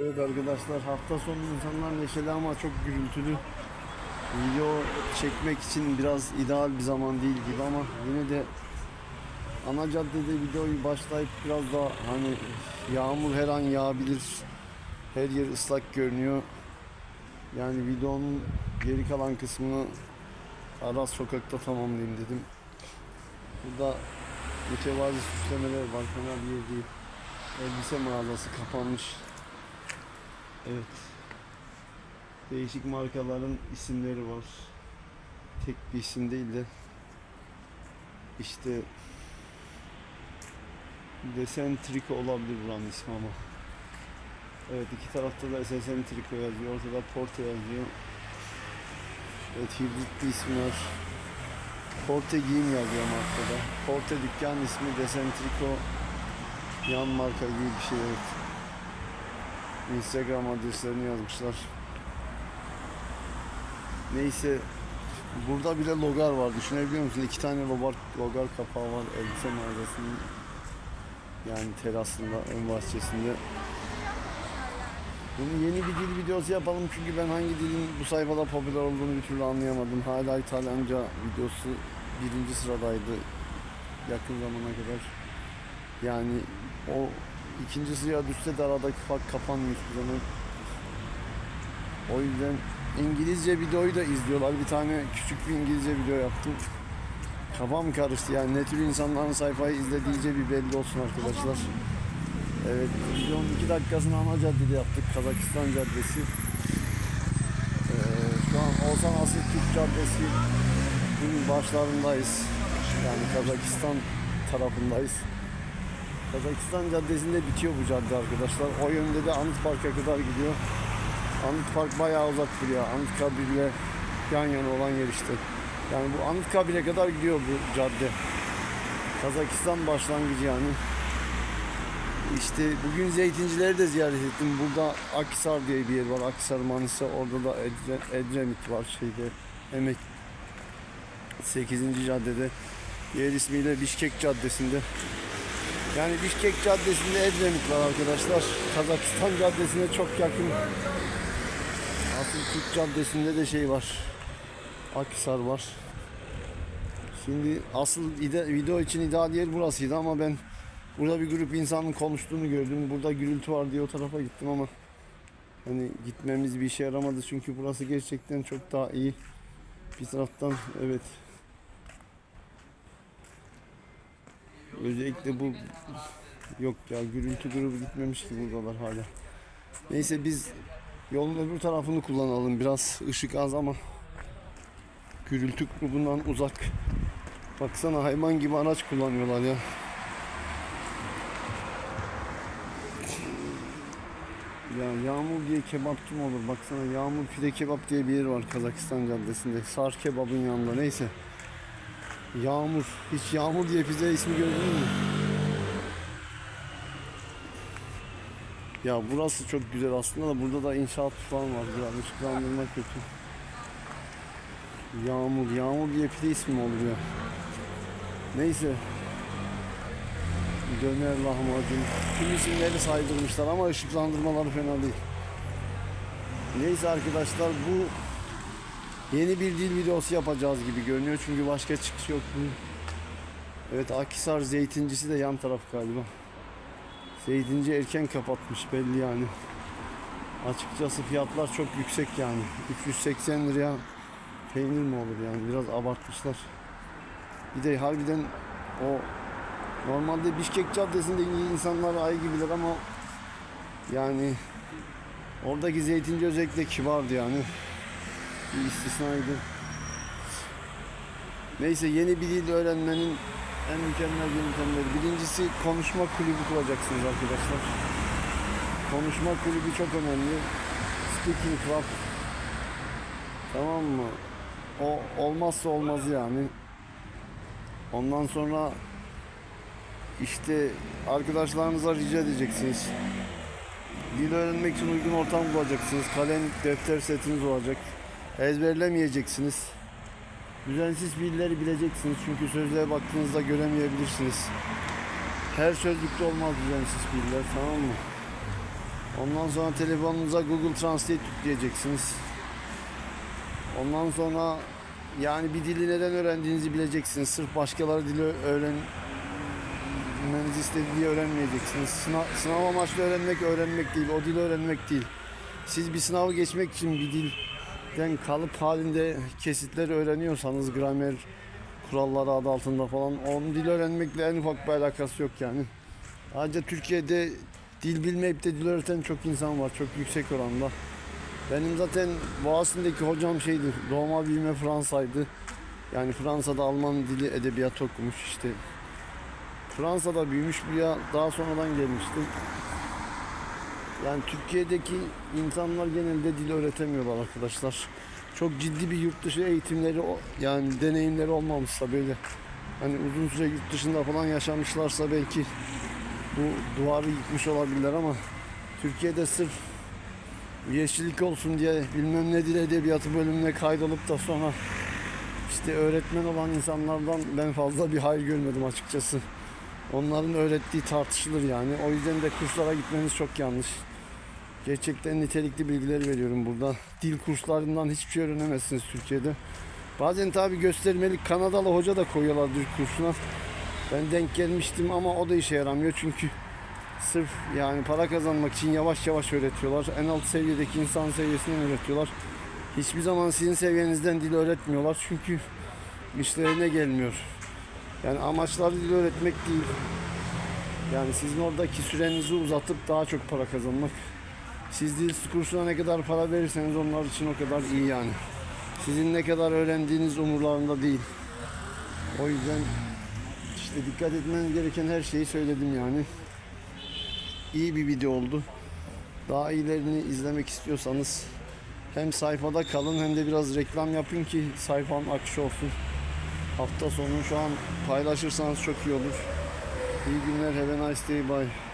Evet arkadaşlar hafta sonu insanlar neşeli ama çok gürültülü. Video çekmek için biraz ideal bir zaman değil gibi ama yine de ana caddede videoyu başlayıp biraz daha hani yağmur her an yağabilir. Her yer ıslak görünüyor. Yani videonun geri kalan kısmını Aras sokakta tamamlayayım dedim. Burada mütevazi süslemeler var. Fena bir yer değil. Elbise mağazası kapanmış. Evet. Değişik markaların isimleri var. Tek bir isim değil de işte Desen Triko olabilir buranın ismi ama. Evet iki tarafta da SSM Triko yazıyor. Ortada Porte yazıyor. Evet hibritli isimler. Porte giyim yazıyor markada. Porte dükkan ismi Desen Triko yan marka gibi bir şey evet. Instagram adreslerini yazmışlar. Neyse burada bile logar var düşünebiliyor musun? İki tane logar, logar kapağı var elbise mağazasının yani terasında ön bahçesinde. Bunu yeni bir dil videosu yapalım çünkü ben hangi dilin bu sayfada popüler olduğunu bir türlü anlayamadım. Hala İtalyanca videosu birinci sıradaydı yakın zamana kadar. Yani o ikinci sıraya düşse de aradaki fark kapanmıyor hiçbir zaman. O yüzden İngilizce videoyu da izliyorlar. Bir tane küçük bir İngilizce video yaptım. Kafam karıştı yani ne tür insanların sayfayı izlediğince bir belli olsun arkadaşlar. Evet videonun iki dakikasını ana caddede yaptık. Kazakistan Caddesi. Ee, şu an Oğuzhan Asil Türk Caddesi bunun başlarındayız. Yani Kazakistan tarafındayız. Kazakistan Caddesi'nde bitiyor bu cadde arkadaşlar. O yönde de Anıt Park'a kadar gidiyor. Anıt Park bayağı uzak duruyor. Anıtkabir'le yan yana olan yer işte. Yani bu Anıtkabir'e kadar gidiyor bu cadde. Kazakistan başlangıcı yani. İşte bugün zeytincileri de ziyaret ettim. Burada Akhisar diye bir yer var. Akhisar Manisa. Orada da Edre, Edremit var şeyde. Emek 8. caddede. Diğer ismiyle Bişkek Caddesi'nde. Yani Bişkek Caddesi'nde Edremit var arkadaşlar. Kazakistan Caddesi'ne çok yakın. Asıl Türk Caddesi'nde de şey var. Akhisar var. Şimdi asıl ide, video için ideal yer burasıydı ama ben burada bir grup insanın konuştuğunu gördüm. Burada gürültü var diye o tarafa gittim ama hani gitmemiz bir işe yaramadı çünkü burası gerçekten çok daha iyi. Bir taraftan evet Özellikle bu yok ya gürültü grubu gitmemiş ki buradalar hala. Neyse biz yolun öbür tarafını kullanalım. Biraz ışık az ama gürültü grubundan uzak. Baksana hayvan gibi araç kullanıyorlar ya. Ya Yağmur diye kebapçı mı olur? Baksana Yağmur Pide Kebap diye bir yer var Kazakistan Caddesi'nde. Sar kebabın yanında neyse. Yağmur. Hiç Yağmur diye pizza ismi gördün mü? Ya burası çok güzel aslında da burada da inşaat falan var biraz ışıklandırma kötü. Yağmur, Yağmur diye pide ismi ya? Neyse. Döner lahmacun. Tüm isimleri saydırmışlar ama ışıklandırmaları fena değil. Neyse arkadaşlar bu Yeni bir dil videosu yapacağız gibi görünüyor çünkü başka çıkış yok. Evet Akhisar zeytincisi de yan taraf galiba. Zeytinci erken kapatmış belli yani. Açıkçası fiyatlar çok yüksek yani. 380 liraya peynir mi olur yani biraz abartmışlar. Bir de harbiden o normalde Bişkek Caddesi'nde insanlar ay gibiler ama yani oradaki zeytinci özellikle kibardı yani bir istisnaydı. Neyse yeni bir dil öğrenmenin en mükemmel yöntemleri. Birincisi konuşma kulübü kuracaksınız arkadaşlar. Konuşma kulübü çok önemli. Speaking club. Tamam mı? O olmazsa olmaz yani. Ondan sonra işte arkadaşlarınıza rica edeceksiniz. Dil öğrenmek için uygun ortam bulacaksınız. Kalem, defter setiniz olacak. Ezberlemeyeceksiniz. Düzensiz fiilleri bileceksiniz çünkü sözlüğe baktığınızda göremeyebilirsiniz. Her sözlükte olmaz düzensiz fiiller tamam mı? Ondan sonra telefonunuza Google Translate yükleyeceksiniz. Ondan sonra yani bir dili neden öğrendiğinizi bileceksiniz. Sırf başkaları dili öğrenmenizi istediği öğrenmeyeceksiniz. Sınav, sınav amaçlı öğrenmek öğrenmek değil, o dili öğrenmek değil. Siz bir sınavı geçmek için bir dilden kalıp halinde kesitleri öğreniyorsanız gramer kuralları adı altında falan onun dil öğrenmekle en ufak bir alakası yok yani. Ayrıca Türkiye'de dil bilmeyip de dil öğreten çok insan var çok yüksek oranda. Benim zaten Boğaziçi'ndeki hocam şeydi, doğma büyüme Fransa'ydı. Yani Fransa'da Alman dili edebiyat okumuş işte. Fransa'da büyümüş buraya daha sonradan gelmişti. Yani Türkiye'deki insanlar genelde dil öğretemiyorlar arkadaşlar. Çok ciddi bir yurt dışı eğitimleri yani deneyimleri olmamışsa böyle hani uzun süre yurt dışında falan yaşamışlarsa belki bu duvarı yıkmış olabilirler ama Türkiye'de sırf yeşillik olsun diye bilmem ne dil edebiyatı bölümüne kaydolup da sonra işte öğretmen olan insanlardan ben fazla bir hayır görmedim açıkçası. Onların öğrettiği tartışılır yani. O yüzden de kurslara gitmeniz çok yanlış. Gerçekten nitelikli bilgiler veriyorum burada. Dil kurslarından hiçbir şey öğrenemezsiniz Türkiye'de. Bazen tabi göstermelik Kanadalı hoca da koyuyorlar dil kursuna. Ben denk gelmiştim ama o da işe yaramıyor çünkü sırf yani para kazanmak için yavaş yavaş öğretiyorlar. En alt seviyedeki insan seviyesinden öğretiyorlar. Hiçbir zaman sizin seviyenizden dil öğretmiyorlar çünkü işlerine gelmiyor. Yani amaçları dil öğretmek değil. Yani sizin oradaki sürenizi uzatıp daha çok para kazanmak. Siz dil kursuna ne kadar para verirseniz onlar için o kadar iyi yani. Sizin ne kadar öğrendiğiniz umurlarında değil. O yüzden işte dikkat etmeniz gereken her şeyi söyledim yani. İyi bir video oldu. Daha iyilerini izlemek istiyorsanız hem sayfada kalın hem de biraz reklam yapın ki sayfam akışı olsun. Hafta sonu şu an paylaşırsanız çok iyi olur. İyi günler. Have a nice day. Bye.